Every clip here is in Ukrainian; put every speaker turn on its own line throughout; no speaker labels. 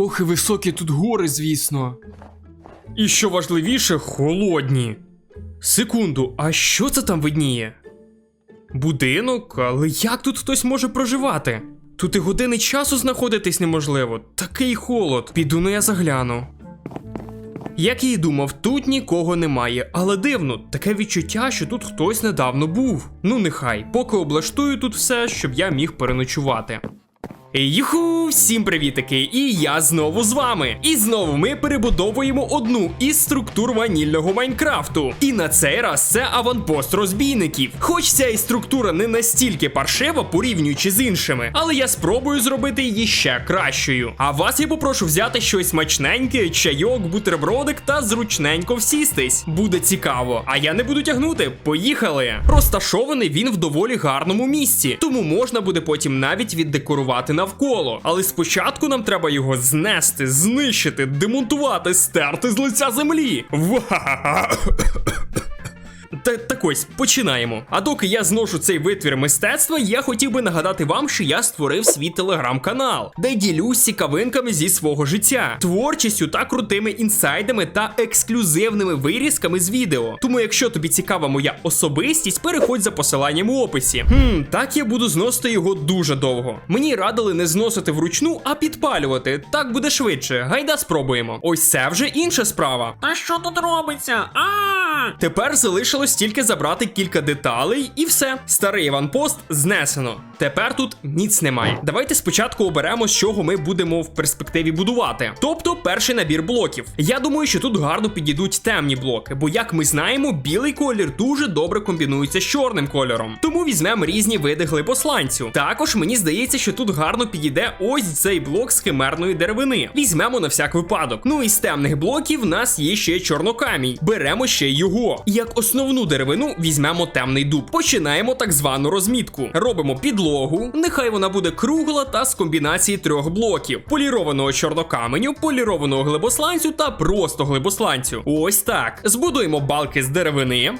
Ох, і високі тут гори, звісно. І що важливіше, холодні. Секунду, а що це там видніє? Будинок, але як тут хтось може проживати? Тут і години часу знаходитись неможливо. Такий холод. Піду ну я загляну. Як я й думав, тут нікого немає, але дивно, таке відчуття, що тут хтось недавно був. Ну нехай, поки облаштую тут все, щоб я міг переночувати. Юху, всім привітики! І я знову з вами. І знову ми перебудовуємо одну із структур ванільного Майнкрафту. І на цей раз це аванпост розбійників. Хоч ця і структура не настільки паршива, порівнюючи з іншими, але я спробую зробити її ще кращою. А вас я попрошу взяти щось смачненьке, чайок, бутербродик та зручненько всістись. Буде цікаво. А я не буду тягнути. Поїхали! Розташований він в доволі гарному місці, тому можна буде потім навіть віддекорувати навколо. Але спочатку нам треба його знести, знищити, демонтувати, стерти з лиця землі. Ва! Та так ось починаємо. А доки я зношу цей витвір мистецтва, я хотів би нагадати вам, що я створив свій телеграм-канал, де ділюсь цікавинками зі свого життя, творчістю та крутими інсайдами та ексклюзивними вирізками з відео. Тому, якщо тобі цікава моя особистість, переходь за посиланням у описі. Хм, так я буду зносити його дуже довго. Мені радили не зносити вручну, а підпалювати. Так буде швидше. Гайда спробуємо. Ось це вже інша справа.
Та що тут робиться? А!
Тепер залишилось тільки забрати кілька деталей, і все. Старий аванпост знесено. Тепер тут ніц немає. Давайте спочатку оберемо, з чого ми будемо в перспективі будувати. Тобто, перший набір блоків. Я думаю, що тут гарно підійдуть темні блоки, бо, як ми знаємо, білий колір дуже добре комбінується з чорним кольором. Тому візьмемо різні види глибосланцю. Також мені здається, що тут гарно підійде ось цей блок з химерної деревини. Візьмемо на всяк випадок. Ну і з темних блоків в нас є ще чорнокамінь. Беремо ще його. Як основну деревину візьмемо темний дуб. Починаємо так звану розмітку. Робимо підлогу. Нехай вона буде кругла та з комбінації трьох блоків: полірованого чорнокаменю, полірованого глибосланцю та просто глибосланцю. Ось так. Збудуємо балки з деревини.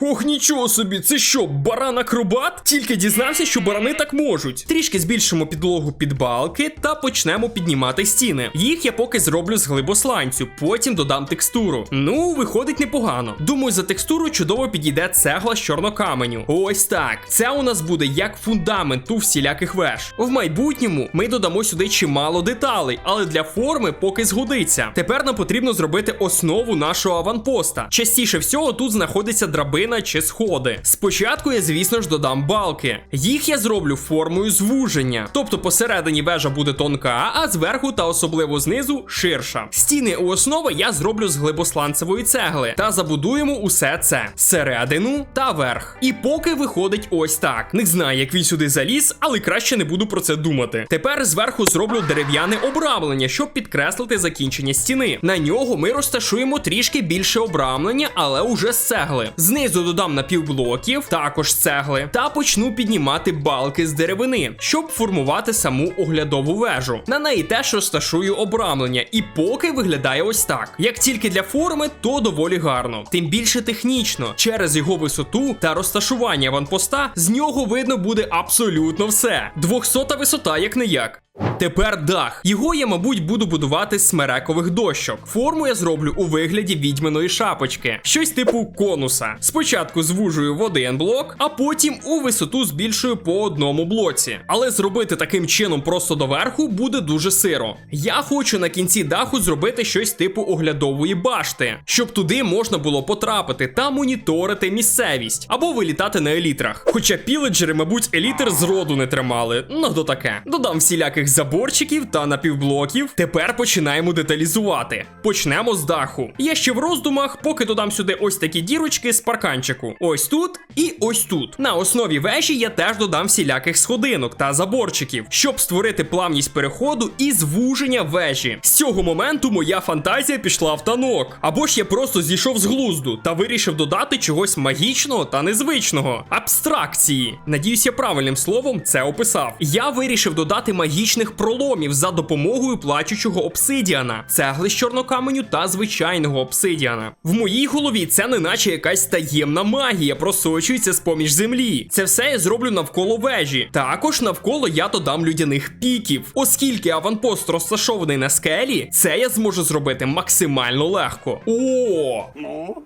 Ох, нічого собі, це що, баран акробат? Тільки дізнався, що барани так можуть. Трішки збільшимо підлогу під балки та почнемо піднімати стіни. Їх я поки зроблю з глибосланцю, потім додам текстуру. Ну, виходить непогано. Думаю, за текстуру чудово підійде цегла з чорнокаменю. Ось так. Це у нас буде як фундамент у всіляких веж. В майбутньому ми додамо сюди чимало деталей, але для форми поки згодиться. Тепер нам потрібно зробити основу нашого аванпоста. Частіше всього тут знаходиться драбина чи сходи. Спочатку я, звісно ж, додам балки. Їх я зроблю формою звуження. Тобто посередині вежа буде тонка, а зверху та особливо знизу ширша. Стіни у основи я зроблю з глибосланцевої цегли та забудуємо усе це середину та верх. І поки виходить ось так. Не знаю, як він сюди заліз, але краще не буду про це думати. Тепер зверху зроблю дерев'яне обрамлення, щоб підкреслити закінчення стіни. На нього ми розташуємо трішки більше обрамлення, але уже з цегли. Знизу додам напівблоків, також цегли, та почну піднімати балки з деревини, щоб формувати саму оглядову вежу. На неї теж розташую обрамлення, і поки виглядає ось так. Як тільки для форми, то доволі гарно. Тим більше технічно, через його висоту та розташування ванпоста, з нього видно буде абсолютно все. 200 висота, як не як. Тепер дах. Його я, мабуть, буду будувати з смерекових дощок. Форму я зроблю у вигляді відьманої шапочки, щось типу конуса. Спочатку звужую в один блок, а потім у висоту збільшую по одному блоці. Але зробити таким чином просто доверху буде дуже сиро. Я хочу на кінці даху зробити щось типу оглядової башти, щоб туди можна було потрапити та моніторити місцевість або вилітати на елітрах. Хоча піледжери, мабуть, елітр зроду не тримали. Ну то таке. Додам всіляких заборчиків та напівблоків. Тепер починаємо деталізувати. Почнемо з даху. Я ще в роздумах, поки додам сюди ось такі дірочки з парканчику. Ось тут і ось тут. На основі вежі я теж додам всіляких сходинок та заборчиків, щоб створити плавність переходу і звуження вежі. З цього моменту моя фантазія пішла в танок. Або ж я просто зійшов з глузду та вирішив додати чогось магічного та незвичного. Абстракції. Надіюсь, я правильним словом це описав. Я вирішив додати магічний магічних проломів за допомогою плачучого обсидіана, цегли з чорнокаменю та звичайного обсидіана. В моїй голові це не наче якась таємна магія просочується з поміж землі. Це все я зроблю навколо вежі. Також навколо я додам людяних піків. Оскільки аванпост розташований на скелі, це я зможу зробити максимально легко. О!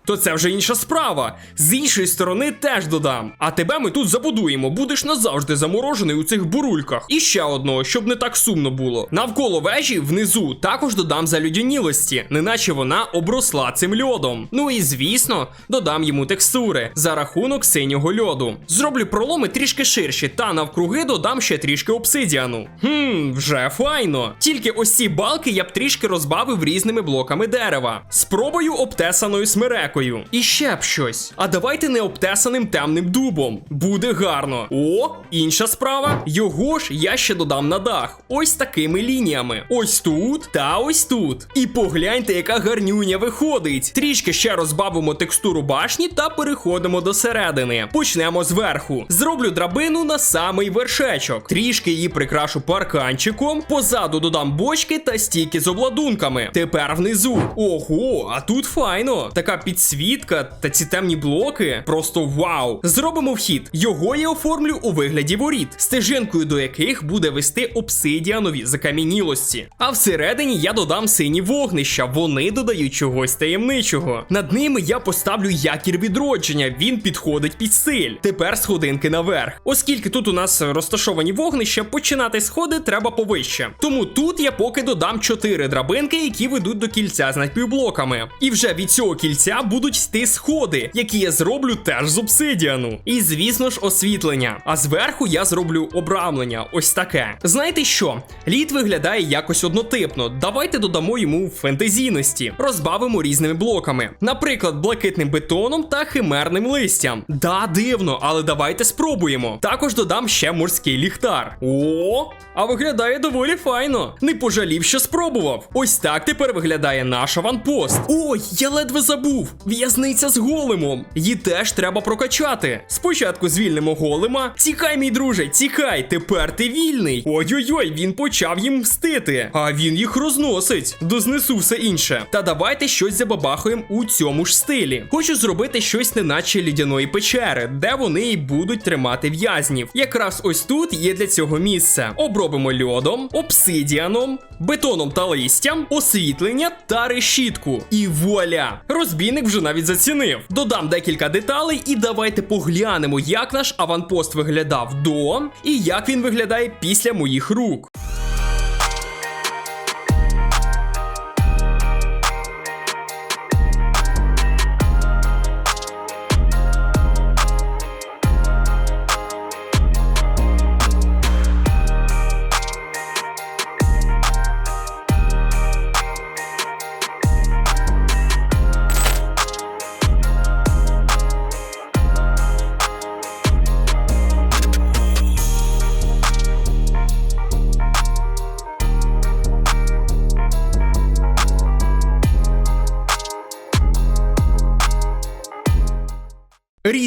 То це вже інша справа. З іншої сторони теж додам. А тебе ми тут забудуємо, будеш назавжди заморожений у цих бурульках. І ще одного, щоб не так сумно було. Навколо вежі внизу також додам залюдянілості, неначе вона обросла цим льодом. Ну і звісно, додам йому текстури за рахунок синього льоду. Зроблю проломи трішки ширші, та навкруги додам ще трішки обсидіану. Хм, вже файно. Тільки ось ці балки я б трішки розбавив різними блоками дерева. Спробую обтесаною смерекою. І ще б щось. А давайте не обтесаним темним дубом. Буде гарно. О, інша справа. Його ж я ще додам на дах. Ось такими лініями. Ось тут та ось тут. І погляньте, яка гарнюня виходить. Трішки ще розбавимо текстуру башні та переходимо до середини. Почнемо зверху. Зроблю драбину на самий вершечок. Трішки її прикрашу парканчиком. Позаду додам бочки та стійки з обладунками. Тепер внизу. Ого, а тут файно. Така підсвітка та ці темні блоки. Просто вау. Зробимо вхід. Його я оформлю у вигляді воріт, стежинкою до яких буде вести обсидіанові закам'янілості. А всередині я додам сині вогнища. Вони додають чогось таємничого. Над ними я поставлю якір відродження. Він підходить під стиль. Тепер сходинки наверх. Оскільки тут у нас розташовані вогнища, починати сходи треба повище. Тому тут я поки додам 4 драбинки, які ведуть до кільця з надпівблоками. І вже від цього кільця будуть йти сходи, які я зроблю теж з обсидіану. І звісно ж, освітлення. А зверху я зроблю обрамлення. Ось таке. Знаєте що? Лід виглядає якось однотипно. Давайте додамо йому фентезійності, розбавимо різними блоками. Наприклад, блакитним бетоном та химерним листям. Да, дивно, але давайте спробуємо. Також додам ще морський ліхтар. О, а виглядає доволі файно. Не пожалів, що спробував. Ось так тепер виглядає наш аванпост. Ой, я ледве забув. В'язниця з големом. Її теж треба прокачати. Спочатку звільнимо голема. Тікай, мій друже, тікай, тепер ти вільний. Ой-ой-ой, він почав їм мстити. А він їх розносить. Дознесу все інше. Та давайте щось забабахаємо у цьому ж стилі. Хочу зробити щось неначе лідяної печери, де вони і будуть тримати в'язнів. Якраз ось тут є для цього місце. Обробимо льодом, обсидіаном, бетоном та листям, освітлення та решітку. І вуаля! Розбійник вже навіть зацінив. Додам декілька деталей, і давайте поглянемо, як наш аванпост виглядав до і як він виглядає після моїх рук. Flug.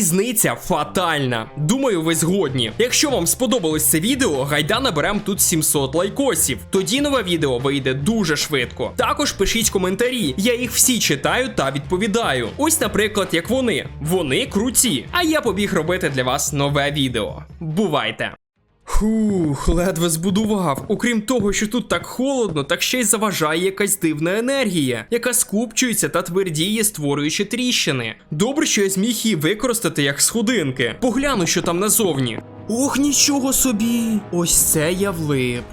Різниця фатальна. Думаю, ви згодні. Якщо вам сподобалось це відео, гайда наберем тут 700 лайкосів. Тоді нове відео вийде дуже швидко. Також пишіть коментарі, я їх всі читаю та відповідаю. Ось, наприклад, як вони. Вони круті. А я побіг робити для вас нове відео. Бувайте! Фух, ледве збудував. Окрім того, що тут так холодно, так ще й заважає якась дивна енергія, яка скупчується та твердіє, створюючи тріщини. Добре, що я зміг її використати як сходинки. Погляну, що там назовні. Ох, нічого собі! Ось це я влип.